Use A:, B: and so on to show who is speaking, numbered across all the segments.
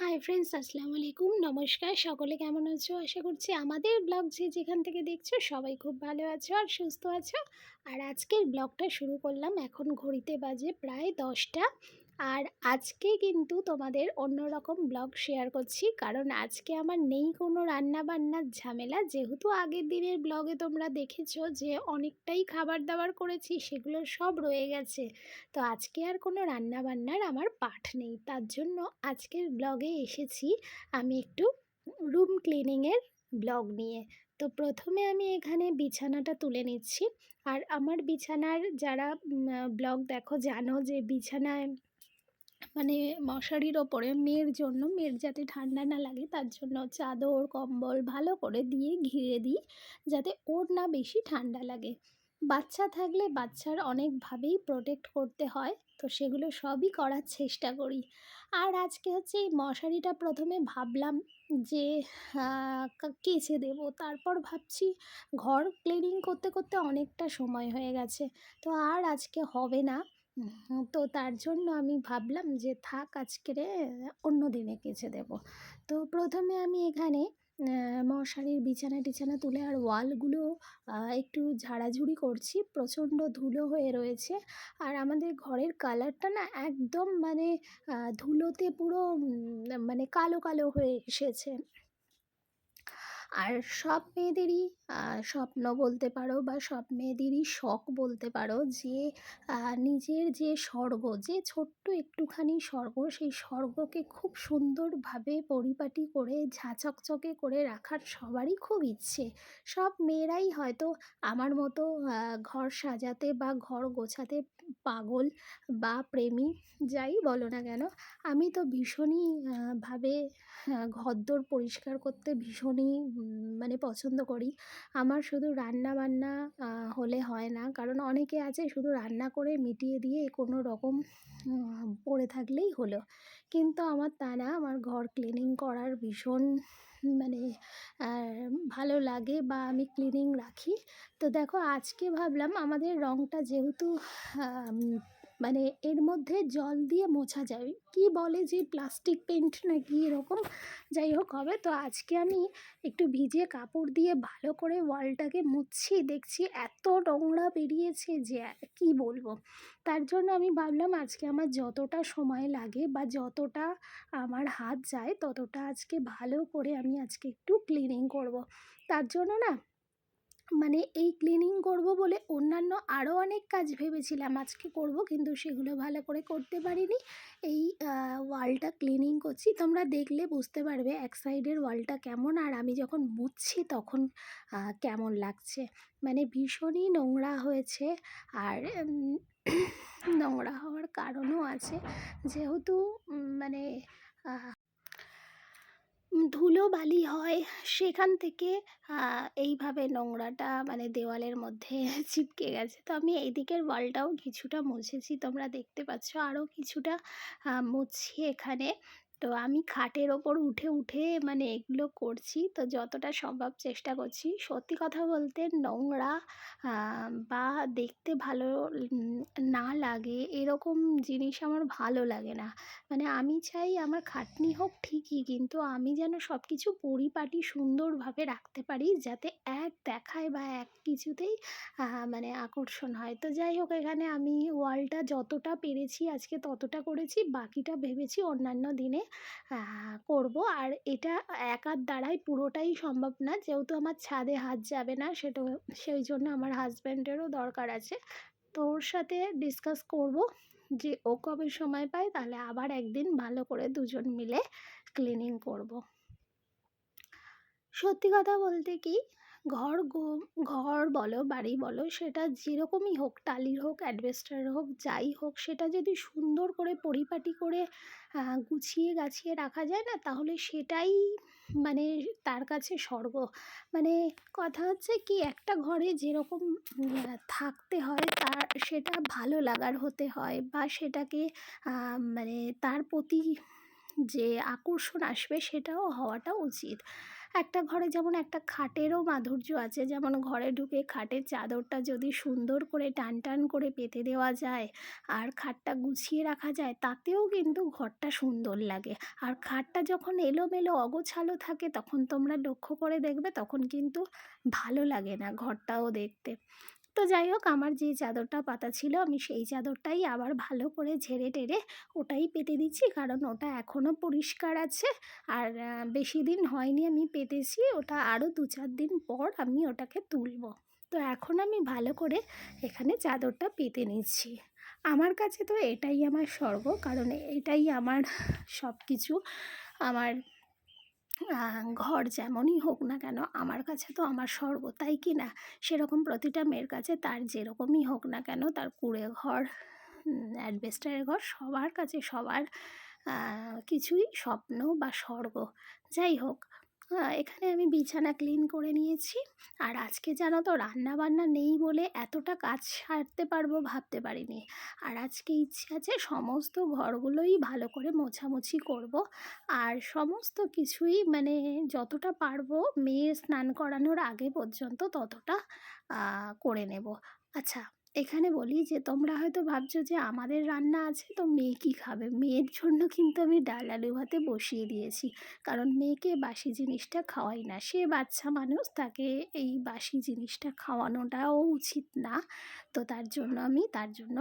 A: Hi friends আসসালামু আলাইকুম। নমস্কার, সকলে কেমন আছো? আশা করছি আমাদের ব্লগ যে যেখান থেকে দেখছ, সবাই খুব ভালো আছো আর সুস্থ আছো। আর আজকের ব্লগটা শুরু করলাম, এখন ঘড়িতে বাজে প্রায় দশটা। আর আজকে কিন্তু তোমাদের অন্যরকম ব্লগ শেয়ার করছি। কারণ আজকে আমার নেই কোনো রান্না বান্নার ঝামেলা। যেহেতু আগের দিনের ব্লগে তোমরা দেখেছ যে অনেকটাই খাবার দাবার করেছি, সেগুলো সব রয়ে গেছে। তো আজকে আর কোনো রান্না বান্নার আমার পাঠ নেই। তার জন্য আজকের ব্লগে এসেছি আমি একটু রুম ক্লিনিংয়ের ব্লগ নিয়ে। তো প্রথমে আমি এখানে বিছানাটা তুলে নিচ্ছি। আর আমার বিছানার যারা ব্লগ দেখো, জানো যে বিছানায় মানে মশারির ওপরে মেয়ের জন্য, মেয়ের যাতে ঠান্ডা না লাগে তার জন্য চাদর, কম্বল ভালো করে দিয়ে ঘিরে দিই যাতে ওর না বেশি ঠান্ডা লাগে। বাচ্চা থাকলে বাচ্চার অনেকভাবেই প্রোটেক্ট করতে হয়, তো সেগুলো সবই করার চেষ্টা করি। আর আজকে হচ্ছে এই মশারিটা প্রথমে ভাবলাম যে কেচে দেবো। তারপর ভাবছি ঘর ক্লিনিং করতে করতে অনেকটা সময় হয়ে গেছে। তো আর আজকে হবে না। তো তার জন্য আমি ভাবলাম যে থাক আজকেরে অন্য দিনে কেচে দেবো। তো প্রথমে আমি এখানে মশারির বিছানা টিছানা তুলে আর ওয়ালগুলো একটু ঝাড়াঝুড়ি করছি। প্রচণ্ড ধুলো হয়ে রয়েছে। আর আমাদের ঘরের কালারটা না একদম মানে ধুলোতে পুরো মানে কালো কালো হয়ে এসেছে। আর সব মেয়েদেরই স্বপ্ন বলতে পারো বা সব মেয়েদেরই শখ বলতে পারো যে নিজের যে স্বর্গ, যে ছোট্ট একটুখানি স্বর্গ, সেই স্বর্গকে খুব সুন্দরভাবে পরিপাটি করে, ঝাঁচকচকে করে রাখার সবারই খুব ইচ্ছে। সব মেয়েরাই হয়তো আমার মতো ঘর সাজাতে বা ঘর গোছাতে পাগল বা প্রেমী, যাই বলো না কেন, আমি তো ভীষণই ভাবে ঘরদোর পরিষ্কার করতে ভীষণই মানে পছন্দ করি। আমার শুধু রান্না বান্না হলে হয় না। কারণ অনেকে আছে শুধু রান্না করে মিটিয়ে দিয়ে কোনো রকম পড়ে থাকলেই হলো। কিন্তু আমার তা না, আমার ঘর ক্লিনিং করার ভীষণ মানে ভালো লাগে বা আমি ক্লিনিং রাখি। তো দেখো, আজকে ভাবলাম আমাদের রঙটা যেহেতু মানে এর মধ্যে জল দিয়ে মোছা যায়। কি বলে যে প্লাস্টিক পেন্ট না কি এরকম? যাই হোক, হবে। তো আজকে আমি একটু ভিজে কাপড় দিয়ে ভালো করে ওয়ালটাকে মুছছি, দেখছি এত নোংরা বেরিয়েছে যে কি বলব। তার জন্য আমি ভাবলাম আজকে আমার যতটা সময় লাগে বা যতটা আমার হাত যায়, ততটা আজকে ভালো করে আমি আজকে একটু ক্লিনিং করব। তার জন্য না মানে এই ক্লিনিং করব বলে অন্যান্য আরও অনেক কাজ ভেবেছিলাম। আজকে করব কিন্তু সেগুলো ভালো করে করতে পারিনি। এই ওয়ালটা ক্লিনিং করছি। তোমরা দেখলে বুঝতে পারবে এক সাইডের ওয়ালটা কেমন আর আমি যখন বুঝছি তখন কেমন লাগছে। মানে ভীষণই নোংরা হয়েছে আর নোংরা হওয়ার কারণও আছে। যেহেতু মানে ধুলো বালি হয়। সেখান থেকে এইভাবে নোংরাটা মানে দেওয়ালের মধ্যে চিপকে গেছে। তো আমি এই দিকের ওয়ালটাও কিছুটা মুছেছি। তোমরা দেখতে পাচ্ছ আরও কিছুটা মুছি এখানে। তো আমি খাটের ওপর উঠে উঠে মানে এগুলো করছি। তো যতটা সম্ভব চেষ্টা করছি। সত্যি কথা বলতে নোংরা বা দেখতে ভালো না লাগে এরকম জিনিস আমার ভালো লাগে না। মানে আমি চাই আমার খাটনি হোক ঠিকই, কিন্তু আমি যেন সব কিছু পরিপাটি সুন্দরভাবে রাখতে পারি, যাতে এক দেখায় বা এক কিছুতেই মানে আকর্ষণ হয়। তো যাই হোক, এখানে আমি ওয়ালটা যতটা পেরেছি আজকে ততটা করেছি, বাকিটা ভেবেছি অন্যান্য দিনে করব। আর এটা একার দ্বারাই পুরোটাই সম্ভব না। যেহেতু আমার ছাদে হাত যাবে না, সেটা, সেই জন্য আমার হাজব্যান্ডেরও দরকার আছে। তো ওর সাথে ডিসকাস করব যে ও কবে সময় পায়, তাহলে আবার একদিন ভালো করে দুজন মিলে ক্লিনিং করব। সত্যি কথা বলতে কি ঘর ঘর বলো, বাড়ি বলো, সেটা যেরকমই হোক, টালির হোক অ্যাডভেস্টার হোক, যাই হোক, সেটা যদি সুন্দর করে পরিপাটি করে গুছিয়ে গাছিয়ে রাখা যায় না, তাহলে সেটাই মানে তার কাছে স্বর্গ। মানে কথা হচ্ছে কি, একটা ঘরে যেরকম থাকতে হয়, তার সেটা ভালো লাগার হতে হয়, বা সেটাকে মানে তার প্রতি যে আকর্ষণ আসবে, সেটাও হওয়াটা উচিত। একটা ঘরে যেমন একটা খাটেরও মাধুর্য আছে, যেমন ঘরে ঢুকে খাটের চাদরটা যদি সুন্দর করে টান টান করে পেতে দেওয়া যায় আর খাটটা গুছিয়ে রাখা যায়, তাতেও কিন্তু ঘরটা সুন্দর লাগে। আর খাটটা যখন এলোমেলো অগোছালো থাকে, তখন তোমরা লক্ষ্য করে দেখবে, তখন কিন্তু ভালো লাগে না ঘরটাও দেখতে। তো যাই হোক, আমার যে চাদরটা পাতা ছিল, আমি সেই চাদরটাই আবার ভালো করে ঝেড়ে টেরে ওটাই পেতে দিচ্ছি। কারণ ওটা এখনও পরিষ্কার আছে। আর বেশি দিন হয়নি আমি পেতেছি। ওটা আরও দু চার দিন পর আমি ওটাকে তুলব। তো এখন আমি ভালো করে এখানে চাদরটা পেতে নিচ্ছি। আমার কাছে তো এটাই আমার স্বর্গ। কারণ এটাই আমার সব কিছু আমার ঘর যেমনই হোক না কেন, আমার কাছে তো আমার স্বর্গ তাই কি না সেরকম প্রতিটা মেয়ের কাছে তার যেরকমই হোক না কেন, তার কুড়ে ঘর অ্যাডভেস্টারের ঘর সবার কাছে সবার কিছুই স্বপ্ন বা স্বর্গ। যাই হোক এখানে আমি বিছানা ক্লিন করে নিয়েছি। আর আজকে জানো তো রান্না বান্না নেই বলে এতটা কাজ সারতে পারব ভাবতে পারিনি। আর আজকে ইচ্ছে আছে সমস্ত ঘরগুলোই ভালো করে মোছামুছি করব। আর সমস্ত কিছুই মানে যতটা পারব মেয়ে স্নান করানোর আগে পর্যন্ত ততটা করে নেব। আচ্ছা এখানে বলি যে, তোমরা হয়তো ভাবছ যে, আমাদের রান্না আছে, তো মেয়ে কী খাবে? মেয়ের জন্য কিন্তু আমি ডাল আলু ভাতে বসিয়ে দিয়েছি। কারণ মেয়েকে বাসি জিনিসটা খাওয়াই না। সে বাচ্চা মানুষ, তাকে এই বাসি জিনিসটা খাওয়ানোটাও উচিত না। তো তার জন্য আমি তার জন্য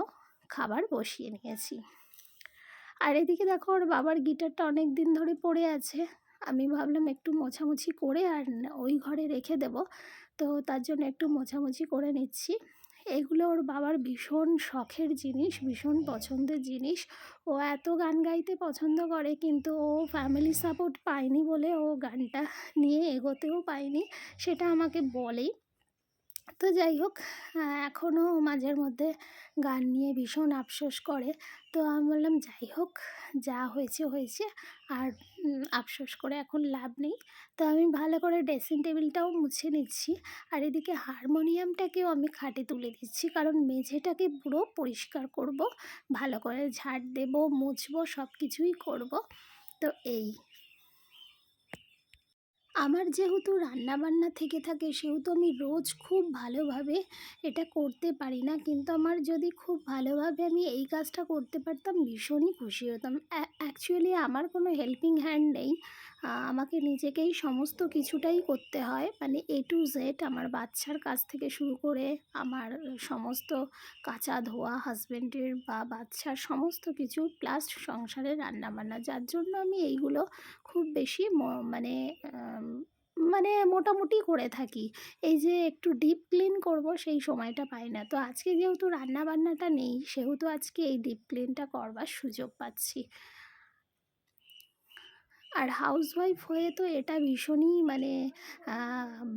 A: খাবার বসিয়ে নিয়েছি। আর এদিকে দেখো, ওর বাবার গিটারটা অনেক দিন ধরে পড়ে আছে। আমি ভাবলাম একটু মোছামুছি করে আর ওই ঘরে রেখে দেব। তো তার জন্য একটু মোছামুছি করে নিচ্ছি। এগুলো ওর বাবার ভীষণ শখের জিনিস, ভীষণ পছন্দের জিনিস। ও এত গান গাইতে পছন্দ করে, কিন্তু ও ফ্যামিলি সাপোর্ট পায়নি বলে ও গানটা নিয়ে এগোতেও পায়নি। সেটা আমাকে বলেই। তো যাই হোক এখনও মাঝের মধ্যে গান নিয়ে ভীষণ আফসোস করে। তো আমি বললাম, যাই হোক, যা হয়েছে হয়েছে। আর আফসোস করে এখন লাভ নেই। তো আমি ভালো করে ড্রেসিং টেবিলটাও মুছে নিচ্ছি। আর এদিকে হারমোনিয়ামটাকেও আমি খাটে তুলে দিচ্ছি। কারণ মেঝেটাকে পুরো পরিষ্কার করব, ভালো করে ঝাড় দেব, মুছবো সব কিছুই করব। তো এই। আমার যেহেতু রান্নাবান্না থেকে থাকে, সেহেতু আমি রোজ খুব ভালোভাবে এটা করতে পারি না। কিন্তু আমার যদি খুব ভালোভাবে আমি এই কাজটা করতে পারতাম, ভীষণই খুশি হতাম। অ্যাকচুয়ালি আমার কোনো হেল্পিং হ্যান্ড নেই। আমাকে নিজেকেই সমস্ত কিছুটাই করতে হয়। মানে এ টু জেড আমার বাচ্চার কাছ থেকে শুরু করে আমার সমস্ত কাচা ধোয়া হাজব্যান্ডের বা বাচ্চার সমস্ত কিছু প্লাস সংসারের রান্নাবান্না। যার জন্য আমি এইগুলো খুব বেশি মানে মানে মোটামুটি করে থাকি। এই যে একটু ডিপ ক্লিন করব সেই সময়টা পাই না। তো আজকে যেহেতু রান্না বান্নাটা নেই, সেহেতু আজকে এই ডিপ ক্লিনটা করবার সুযোগ পাচ্ছি। আর হাউসওয়াইফ হয়ে তো এটা ভীষণই মানে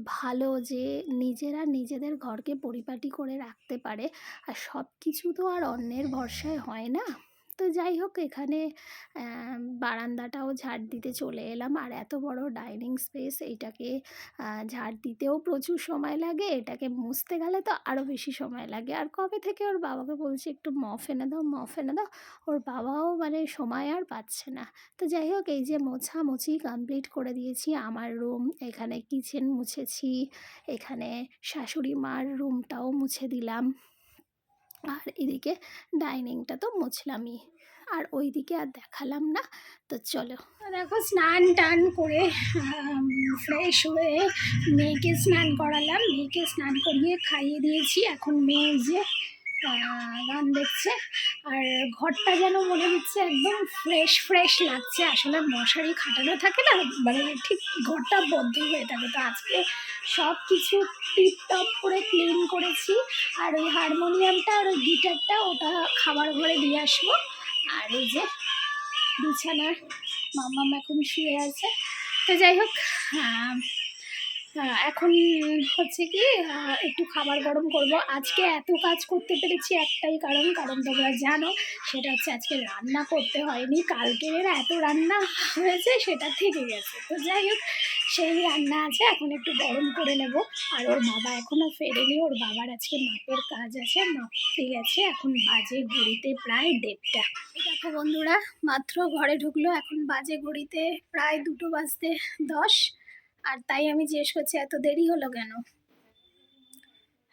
A: ভালো যে নিজেরা নিজেদের ঘরকে পরিপাটি করে রাখতে পারে। আর সব কিছু তো আর অন্যের ভরসায় হয় না। তো যাই হোক, এখানে বারান্দাটাও ঝাড় দিতে চলে এলাম। আর এত বড় ডাইনিং স্পেস, এইটাকে ঝাড় দিতেও প্রচুর সময় লাগে, এটাকে মুছতে গেলে তো আরও বেশি সময় লাগে। আর কবে থেকে ওর বাবাকে বলছি, একটু মফ এনে দাও, মফ এনে দাও, ওর বাবাও মানে সময় আর পাচ্ছে না। তো যাই হোক, এই যে মোছামুছি কমপ্লিট করে দিয়েছি আমার রুম, এখানে কিচেন মুছেছি, এখানে শাশুড়ি মার রুমটাও মুছে দিলাম। আর এদিকে ডাইনিংটা তো মুছলামই। আর ওইদিকে আর দেখালাম না, তো চলো। দেখো স্নান টান করে ফ্রেশ হয়ে মেয়েকে স্নান করালাম। মেয়েকে স্নান করিয়ে খাইয়ে দিয়েছি। এখন মেয়ে যে গান দেখছে। আর ঘরটা যেন মনে হচ্ছে একদম ফ্রেশ ফ্রেশ লাগছে। আসলে মশারি খাটানো থাকে না মানে ঠিক ঘরটা বদ্ধ হয়ে থাকে। তো আজকে সব কিছু টিপটপ করে ক্লিন করেছি। আর ওই হারমোনিয়ামটা আর ওই গিটারটা ওটা খাবার ঘরে দিয়ে আসব। আর এই যে বিছানার মাম্মাম এখন শুয়ে আছে। তো যাই হোক এখন হচ্ছে কি একটু খাবার গরম করব। আজকে এত কাজ করতে পেরেছি একটাই কারণ কারণ তোমরা জানো, সেটা হচ্ছে আজকে রান্না করতে হয়নি। কালকের এত রান্না হয়েছে, সেটা থেকে গেছে। তো যাই হোক, সেই রান্না আছে, এখন একটু গরম করে নেব। আর ওর বাবা এখনও ফেরেনি, ওর বাবার আজকে মাপের কাজ আছে, মাপতে গেছে, এখন বাজে ঘড়িতে প্রায় দেড়টা। দেখো বন্ধুরা, মাত্র ঘরে ঢুকলো, এখন বাজে ঘড়িতে প্রায় দুটো বাজতে দশ। আর তাই আমি জিজ্ঞেস করছি, এত দেরি হলো কেন?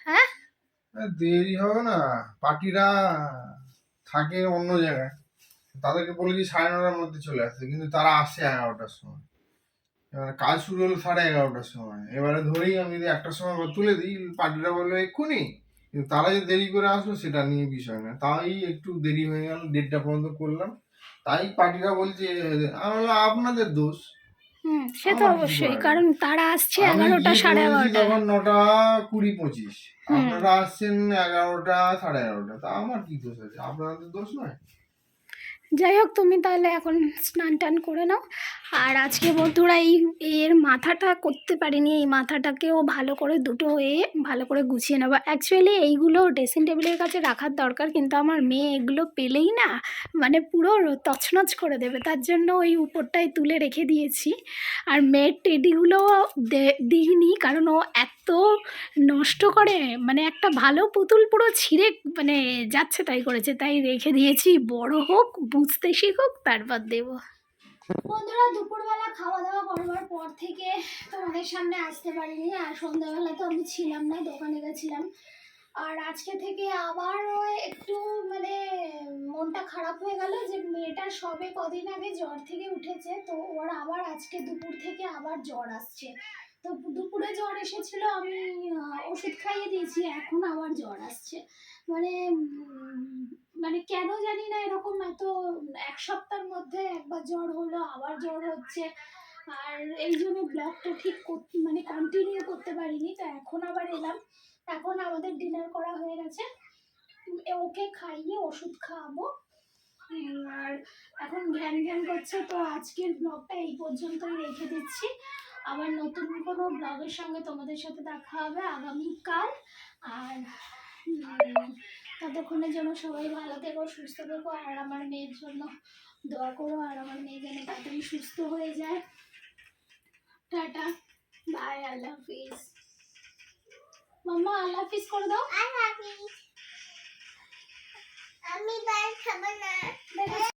A: হ্যাঁ?
B: দেরি হবে না। পার্টিরা থাকে অন্য জায়গায়। তাদেরকে বলেছি সাড়ে নটার মধ্যে চলে আসতে, কিন্তু তারা আসে এগারোটার সময়। এবারে কাজ শুরু হলো সাড়ে এগারোটার সময়। এবারে ধরেই আমি যদি একটার সময় তুলে দিই, পার্টিরা বলল এক্ষুনি। কিন্তু তারা যে দেরি করে আসলো, সেটা নিয়ে বিষয় না তাই একটু দেরি হয়ে গেল, দেড়টা পর্যন্ত করলাম। তাই পার্টিরা বলছে আমি বললাম আপনাদের দোষ।
A: হুম সে তো অবশ্যই কারণ তারা আসছে এগারোটা সাড়ে এগারোটা
B: তখন নটা কুড়ি পঁচিশ। আপনারা আসছেন এগারোটা সাড়ে এগারোটা তা আমার কি দোষ আছে? আপনাদের দোষ নয়?
A: যাই হোক তুমি তাহলে এখন স্নান টান করে নাও। আর আজকে বন্ধুরা এই এর মাথাটা করতে পারিনি, এই মাথাটাকেও ভালো করে দুটো হয়ে ভালো করে গুছিয়ে নেব। অ্যাকচুয়ালি এইগুলো ড্রেসিং টেবিলের কাছে রাখার দরকার, কিন্তু আমার মেয়ে এগুলো পেলেই না মানে পুরো তছনছ করে দেবে। তার জন্য ওই উপরটাই তুলে রেখে দিয়েছি। আর মেয়ের টেডিগুলো দিইনি, কারণ ও এত নষ্ট করে মানে একটা ভালো পুতুল পুরো ছিঁড়ে মানে যাচ্ছে তাই করেছে। তাই রেখে দিয়েছি, বড় হোক, বুঝতে শিখুক, তারপর দেবো। বন্ধুরা, দুপুরবেলা খাওয়া দাওয়া করবার পর থেকে তোমাদের সামনে আসতে পারিনি, আর সন্ধ্যাবেলা তো আমি ছিলাম না, দোকানে গেছিলাম। আর আজকে থেকে আবারও একটু মানে মনটা খারাপ হয়ে গেল যে মেয়েটার সবে কদিন আগে জ্বর থেকে উঠেছে, তো ওর আবার আজকে দুপুর থেকে আবার জ্বর আসছে। তো দুপুরে জ্বর এসেছিল, আমি ওষুধ খাইয়ে দিয়েছি, এখন আবার জ্বর আসছে। মানে মানে কেন জানি না এরকম এক সপ্তাহের মধ্যে একবার জ্বর হলো, আবার জ্বর হচ্ছে। আর এই জন্য ব্লগটা ঠিক মানে কন্টিনিউ করতে পারিনি, তো এখন আবার এলাম। এখন আমাদের ডিনার করা হয়ে গেছে। ওকে খাইয়ে ওষুধ খাওয়াবো। আর এখন ঘ্যান ঘ্যান করছে, তো আজকের ব্লগটা এই পর্যন্তই রেখে দিচ্ছি। আবার নতুন কোনো ব্লগের সঙ্গে তোমাদের সাথে দেখা হবে আগামীকাল। আর ততক্ষণের জন্য সবাই ভালো থেকো সুস্থ থেকো আর আমার মেয়ের জন্য দোয়া করো আর আমার মেয়ে যেন তাড়াতাড়ি সুস্থ হয়ে যায়। টাটা বাই আল্লাহ হাফিজ মাম্মা আল্লাহ হাফিজ করে দাও।
C: আমি বাই খাব না।